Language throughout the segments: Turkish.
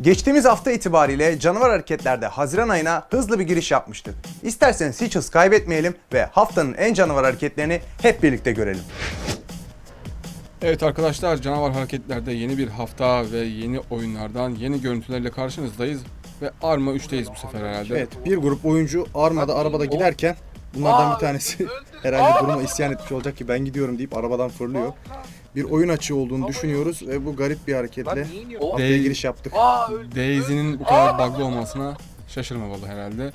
Geçtiğimiz hafta itibariyle canavar hareketlerde Haziran ayına hızlı bir giriş yapmıştık. İsterseniz hiç hız kaybetmeyelim ve haftanın en canavar hareketlerini hep birlikte görelim. Evet arkadaşlar canavar hareketlerde yeni bir hafta ve yeni oyunlardan yeni görüntülerle karşınızdayız. Ve Arma 3'teyiz bu sefer herhalde. Evet bir grup oyuncu armada arabada giderken bunlardan bir tanesi herhalde duruma isyan etmiş olacak ki ben gidiyorum deyip arabadan fırlıyor. Bir oyun açığı olduğunu düşünüyoruz ve bu garip bir hareketle haftaya giriş yaptık. Daisy'nin bu kadar bug'lı olmasına şaşırmamalı herhalde.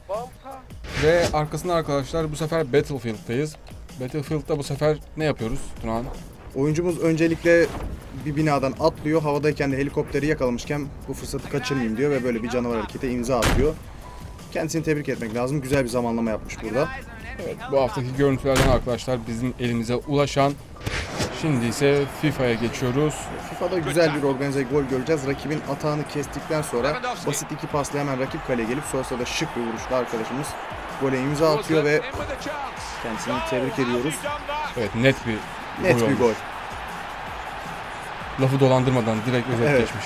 Ve arkasında arkadaşlar bu sefer Battlefield'dayız. Battlefield'da bu sefer ne yapıyoruz Turan? Oyuncumuz öncelikle bir binadan atlıyor. Havadayken de helikopteri yakalamışken bu fırsatı kaçırmayayım diyor ve böyle bir canavar harekete imza atıyor. Kendisini tebrik etmek lazım. Güzel bir zamanlama yapmış burada. Evet, bu haftaki görüntülerden arkadaşlar bizim elimize ulaşan. Şimdi ise FIFA'ya geçiyoruz. FIFA'da güzel bir organize gol göreceğiz. Rakibin atağını kestikten sonra basit iki pasla hemen rakip kaleye gelip sonrasında da şık bir vuruşla arkadaşımız gole imza atıyor ve kendisini tebrik ediyoruz. Evet net bir Net gol bir olmuş. gol. Lafı dolandırmadan direkt özet Evet. geçmiş.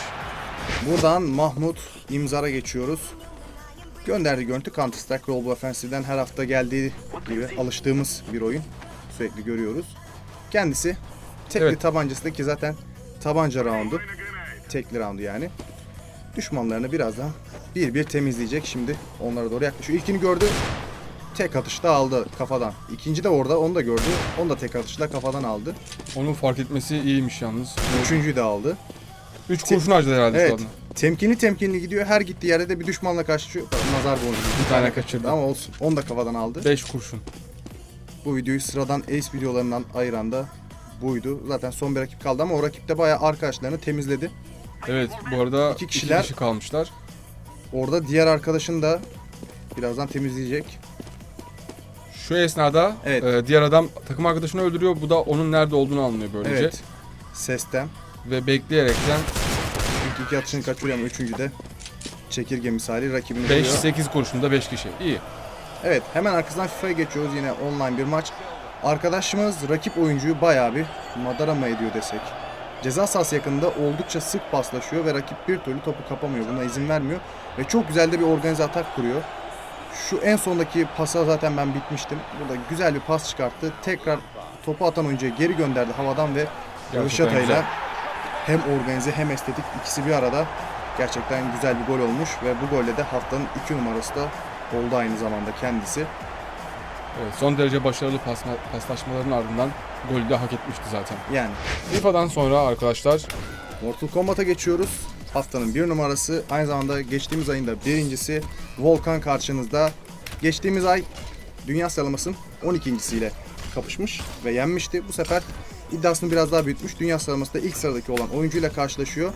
Buradan Mahmut imzara geçiyoruz. Gönderdiği görüntü Counter Strike Global Offensive'den her hafta geldiği gibi alıştığımız bir oyun. Sürekli görüyoruz. Kendisi tekli Evet. tabancası da ki zaten tabanca roundu. Tekli roundu yani. Düşmanlarını birazdan bir bir temizleyecek. Şimdi onlara doğru yaklaşıyor. İlkini gördü. Tek atışta aldı kafadan. İkinci de orada onu da gördü. Onu da tek atışla kafadan aldı. Onun fark etmesi iyiymiş yalnız. Üçüncüyü de aldı. 3 kurşun harcadı herhalde şu Evet. anda. Temkinli temkinli gidiyor. Her gittiği yerde de bir düşmanla karşılaşıyor. Nazar boncuğu. Bir tane kaçırdı. Ama olsun. Onu da kafadan aldı. 5 kurşun. Bu videoyu sıradan Ace videolarından ayıran da buydu. Zaten son bir rakip kaldı ama o rakip de bayağı arkadaşlarını temizledi. Evet bu arada İki iki kişiler- kişi kalmışlar. Orada diğer arkadaşını da birazdan temizleyecek. Şu esnada Evet. e, diğer adam takım arkadaşını öldürüyor. Bu da onun nerede olduğunu anlıyor böylece. Evet. Sesten. Ve bekleyerekten İlk iki atışını kaçırıyor ama üçüncü de çekirge misali rakibini buluyor. 5-8 kurşunda 5 kişi. İyi. Evet hemen arkasından FIFA'ya geçiyoruz yine online bir maç. Arkadaşımız rakip oyuncuyu bayağı bir madara mı ediyor desek. Ceza sahası yakınında oldukça sık paslaşıyor ve rakip bir türlü topu kapamıyor. Buna izin vermiyor. Ve çok güzel de bir organize atak kuruyor. Şu en sondaki pasa zaten ben bitmiştim. Burada güzel bir pas çıkarttı. Tekrar topu atan oyuncuya geri gönderdi havadan ve güzel. hem organize hem estetik ikisi bir arada gerçekten güzel bir gol olmuş ve bu golle de haftanın iki numarası da oldu aynı zamanda kendisi. Evet, son derece başarılı pasma, paslaşmaların ardından golü de hak etmişti zaten. Yani FIFA'dan sonra arkadaşlar Mortal Kombat'a geçiyoruz. Haftanın bir numarası aynı zamanda geçtiğimiz ayın da birincisi Volkan karşınızda. Geçtiğimiz ay dünya sıralamasının 12.siyle kapışmış ve yenmişti. Bu sefer iddiasını biraz daha büyütmüş. Dünya sıralamasında ilk sıradaki olan oyuncuyla karşılaşıyor.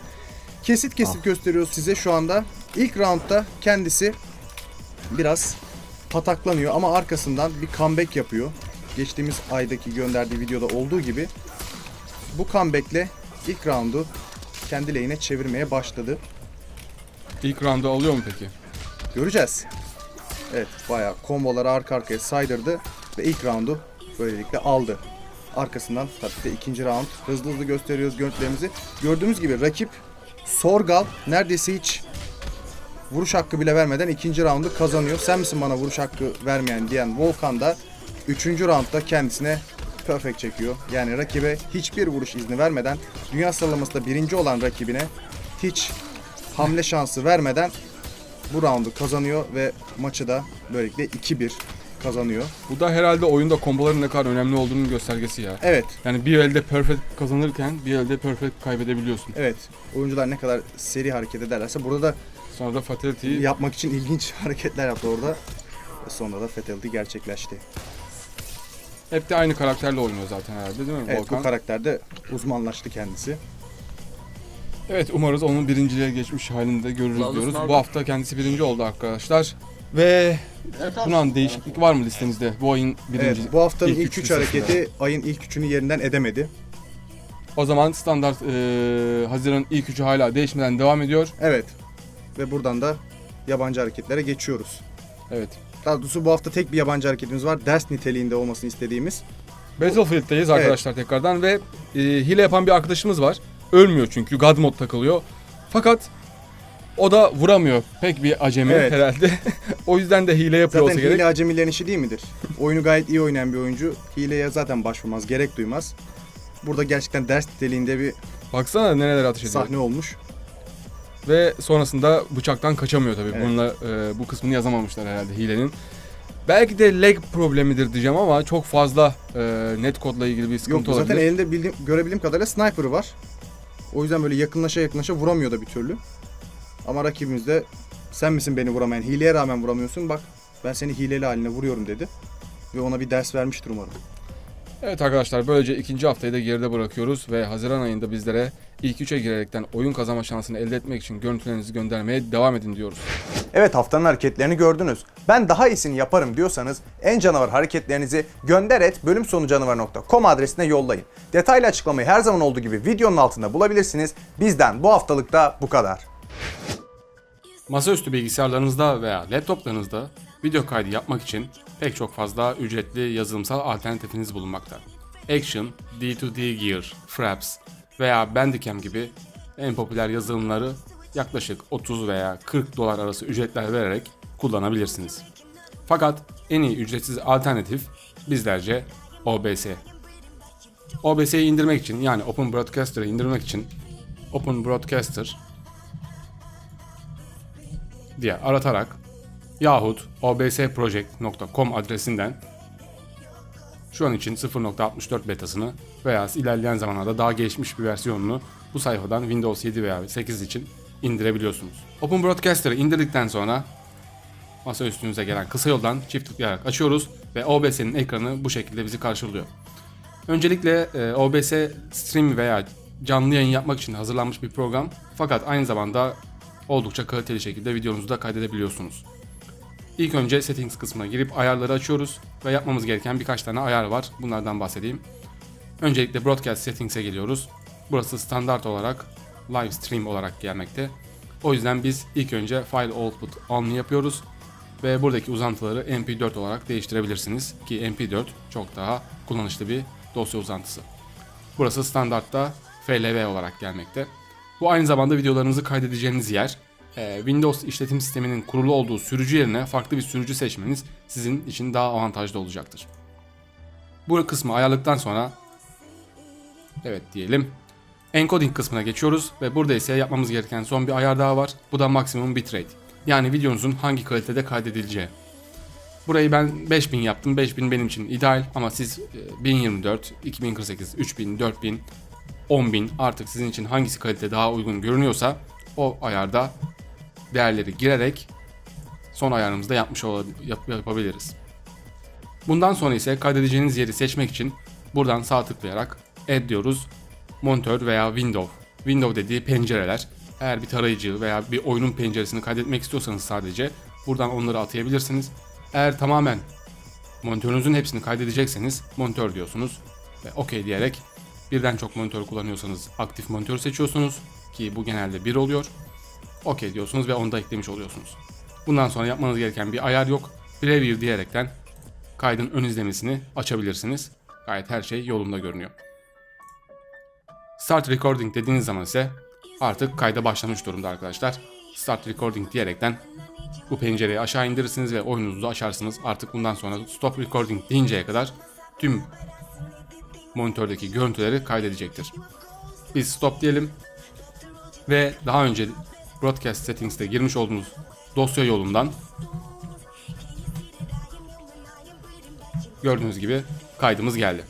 Kesit kesit gösteriyoruz size şu anda. İlk roundda kendisi biraz pataklanıyor ama arkasından bir comeback yapıyor. Geçtiğimiz aydaki gönderdiği videoda olduğu gibi bu comeback'le ilk roundu kendi lehine çevirmeye başladı. ilk roundu alıyor mu peki? Göreceğiz. Evet bayağı komboları arka arkaya saydırdı ve ilk roundu böylelikle aldı. Arkasından tabii de ikinci round hızlı hızlı gösteriyoruz görüntülerimizi. Gördüğümüz gibi rakip Sorgal neredeyse hiç vuruş hakkı bile vermeden ikinci roundu kazanıyor. Sen misin bana vuruş hakkı vermeyen diyen Volkan da üçüncü roundda kendisine perfect çekiyor. Yani rakibe hiçbir vuruş izni vermeden dünya sıralamasında birinci olan rakibine hiç hamle şansı vermeden bu roundu kazanıyor ve maçı da böylelikle 2-1 kazanıyor. Bu da herhalde oyunda komboların ne kadar önemli olduğunun göstergesi ya. Evet, Yani bir elde perfect kazanırken bir elde perfect kaybedebiliyorsun. evet. Oyuncular ne kadar seri hareket ederlerse burada da Sonra da fatality'yi yapmak için ilginç hareketler yaptı orada. Ve sonra da fatality gerçekleşti. hep de aynı karakterle oynuyor zaten herhalde değil mi Evet, Volkan? bu karakterde uzmanlaştı kendisi. Evet umarız onun birinciliğe geçmiş halini de görürüz Yalnız diyoruz. Nardo- Bu hafta kendisi birinci oldu arkadaşlar. Ve Tunan değişiklik var mı listemizde? Bu ayın birinci. Evet, bu haftanın ilk ilk, üç üç listesinde. hareketi ayın ilk üçünü yerinden edemedi. O zaman standart e, Haziran ilk üçü hala değişmeden devam ediyor. Evet. Ve buradan da yabancı hareketlere geçiyoruz. Evet. Daha doğrusu bu hafta tek bir yabancı hareketimiz var. Ders niteliğinde olmasını istediğimiz. Battlefield'deyiz arkadaşlar tekrardan ve e, hile yapan bir arkadaşımız var. Ölmüyor çünkü God mod takılıyor. Fakat O da vuramıyor. Pek bir acemi Evet. herhalde. o yüzden de hile yapıyor Zaten olsa gerek. hile acemilerin işi değil midir? Oyunu gayet iyi oynayan bir oyuncu hileye zaten başvurmaz, gerek duymaz. Burada gerçekten ders niteliğinde bir Baksana nereler ateş ediyor. sahne olmuş. Ve sonrasında bıçaktan kaçamıyor tabii. Evet. Bununla e, bu kısmını yazamamışlar herhalde hilenin. Belki de lag problemidir diyeceğim ama çok fazla e, net kodla ilgili bir Yok sıkıntı zaten olabilir. elinde bildiğim, görebildiğim kadarıyla sniper'ı var. O yüzden böyle yakınlaşa yakınlaşa vuramıyor da bir türlü. Ama rakibimiz de sen misin beni vuramayan, hileye rağmen vuramıyorsun bak ben seni hileli haline vuruyorum dedi. Ve ona bir ders vermiştir umarım. Evet arkadaşlar böylece ikinci haftayı da geride bırakıyoruz ve Haziran ayında bizlere ilk üçe girerekten oyun kazanma şansını elde etmek için görüntülerinizi göndermeye devam edin diyoruz. Evet haftanın hareketlerini gördünüz. Ben daha iyisini yaparım diyorsanız en canavar hareketlerinizi gönder et bölümsonu.canavar.com adresine yollayın. Detaylı açıklamayı her zaman olduğu gibi videonun altında bulabilirsiniz. Bizden bu haftalıkta bu kadar. Masaüstü bilgisayarlarınızda veya laptoplarınızda video kaydı yapmak için pek çok fazla ücretli yazılımsal alternatifiniz bulunmakta. Action, D2D Gear, Fraps veya Bandicam gibi en popüler yazılımları yaklaşık 30 veya 40 dolar arası ücretler vererek kullanabilirsiniz. Fakat en iyi ücretsiz alternatif bizlerce OBS. OBS'yi indirmek için yani Open Broadcaster'ı indirmek için Open Broadcaster diye aratarak yahut obsproject.com adresinden şu an için 0.64 betasını veya ilerleyen zamanlarda daha gelişmiş bir versiyonunu bu sayfadan Windows 7 veya 8 için indirebiliyorsunuz. Open Broadcaster'ı indirdikten sonra masa üstünüze gelen kısa yoldan çift tıklayarak açıyoruz ve OBS'nin ekranı bu şekilde bizi karşılıyor. Öncelikle e, OBS stream veya canlı yayın yapmak için hazırlanmış bir program fakat aynı zamanda oldukça kaliteli şekilde videonuzu da kaydedebiliyorsunuz. İlk önce settings kısmına girip ayarları açıyoruz ve yapmamız gereken birkaç tane ayar var. Bunlardan bahsedeyim. Öncelikle broadcast settings'e geliyoruz. Burası standart olarak live stream olarak gelmekte. O yüzden biz ilk önce file output only yapıyoruz ve buradaki uzantıları mp4 olarak değiştirebilirsiniz ki mp4 çok daha kullanışlı bir dosya uzantısı. Burası standartta FLV olarak gelmekte. Bu aynı zamanda videolarınızı kaydedeceğiniz yer. Ee, Windows işletim sisteminin kurulu olduğu sürücü yerine farklı bir sürücü seçmeniz sizin için daha avantajlı olacaktır. Bu kısmı ayarladıktan sonra evet diyelim. Encoding kısmına geçiyoruz ve burada ise yapmamız gereken son bir ayar daha var. Bu da maksimum bitrate. Yani videonuzun hangi kalitede kaydedileceği. Burayı ben 5000 yaptım. 5000 benim için ideal ama siz e, 1024, 2048, 3000, 4000, 10.000 artık sizin için hangisi kalite daha uygun görünüyorsa o ayarda değerleri girerek son ayarımızda yapmış olab- yap- yapabiliriz. Bundan sonra ise kaydedeceğiniz yeri seçmek için buradan sağ tıklayarak add diyoruz. Monitör veya window. Window dediği pencereler. Eğer bir tarayıcı veya bir oyunun penceresini kaydetmek istiyorsanız sadece buradan onları atayabilirsiniz. Eğer tamamen monitörünüzün hepsini kaydedecekseniz monitör diyorsunuz ve OK diyerek birden çok monitör kullanıyorsanız aktif monitör seçiyorsunuz ki bu genelde bir oluyor. OK diyorsunuz ve onu da eklemiş oluyorsunuz. Bundan sonra yapmanız gereken bir ayar yok. Preview diyerekten kaydın ön izlemesini açabilirsiniz. Gayet her şey yolunda görünüyor. Start Recording dediğiniz zaman ise artık kayda başlamış durumda arkadaşlar. Start Recording diyerekten bu pencereyi aşağı indirirsiniz ve oyununuzu açarsınız. Artık bundan sonra Stop Recording deyinceye kadar tüm monitördeki görüntüleri kaydedecektir. Biz stop diyelim ve daha önce Broadcast Settings'te girmiş olduğunuz dosya yolundan gördüğünüz gibi kaydımız geldi.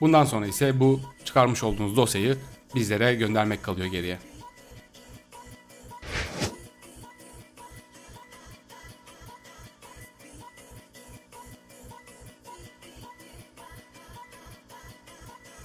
Bundan sonra ise bu çıkarmış olduğunuz dosyayı bizlere göndermek kalıyor geriye.